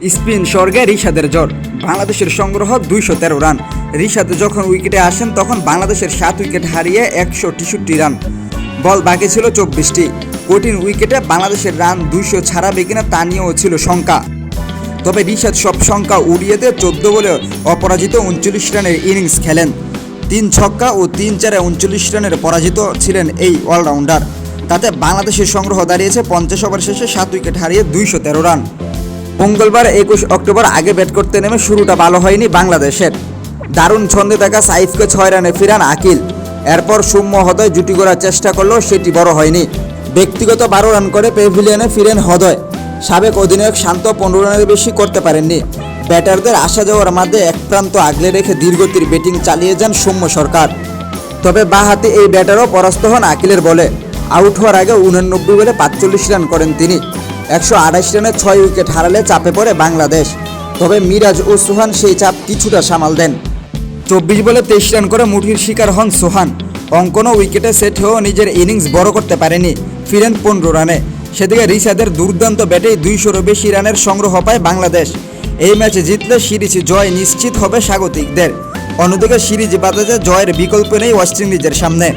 Spin স্বর্গে রিশাদের জ্বর বাংলাদেশের সংগ্রহ দুইশো তেরো রান। রিশাদ যখন উইকেটে আসেন, তখন বাংলাদেশের সাত উইকেট হারিয়ে একশো তেষট্টি রান। বল বাকি ছিল চব্বিশটি। কঠিন উইকেটে বাংলাদেশের রান দুইশো ছাড়াবে কিনা তা নিয়েও ছিল শঙ্কা। তবে রিশাদ সব সংখ্যা উড়িয়ে দিয়ে চোদ্দ বলে অপরাজিত উনচল্লিশ রানের ইনিংস খেলেন। তিন ছক্কা ও তিন চারে উনচল্লিশ রানের পরাজিত ছিলেন এই অলরাউন্ডার। তাতে বাংলাদেশের সংগ্রহ দাঁড়িয়েছে পঞ্চাশ ওভার শেষে সাত উইকেট হারিয়ে দুইশো তেরো রান। মঙ্গলবার একুশ অক্টোবর আগে ব্যাট করতে নেমে শুরুটা ভালো হয়নি বাংলাদেশের। দারুণ ছন্দে থাকা সাইফকে ছয় রানে ফিরান আকিল। এরপর সৌম্য হদয় জুটি করার চেষ্টা করলেও সেটি বড় হয়নি। ব্যক্তিগত বারো রান করে পেভিলিয়নে ফিরেন হদয়। সাবেক অধিনায়ক শান্ত পনেরো রানের বেশি করতে পারেননি। ব্যাটারদের আসা যাওয়ার মাঝে এক প্রান্ত আগলে রেখে ধীরগতির ব্যাটিং চালিয়ে যান সৌম্য সরকার। তবে বাঁহাতি এই ব্যাটারও পরাস্ত হন আকিলের বলে। আউট হওয়ার আগে উননব্বই বলে পাঁচচল্লিশ রান করেন তিনি। একশো আঠাশ রানে ছয় উইকেট হারালে চাপে পড়ে বাংলাদেশ। তবে মিরাজ ও সোহান সেই চাপ কিছুটা সামাল দেন। চব্বিশ বলে তেইশ রান করে মুঠির শিকার হন সোহান। অঙ্কনও উইকেটে সেট হয়েও নিজের ইনিংস বড় করতে পারেনি। ফিরেন পনেরো রানে। সেদিকে রিশাদের দুর্দান্ত ব্যাটেই দুইশোরও বেশি রানের সংগ্রহ পায় বাংলাদেশ। এই ম্যাচে জিতলে সিরিজ জয় নিশ্চিত হবে স্বাগতিকদের। অন্যদিকে সিরিজ বাতাজে জয়ের বিকল্প নেই ওয়েস্ট ইন্ডিজের সামনে।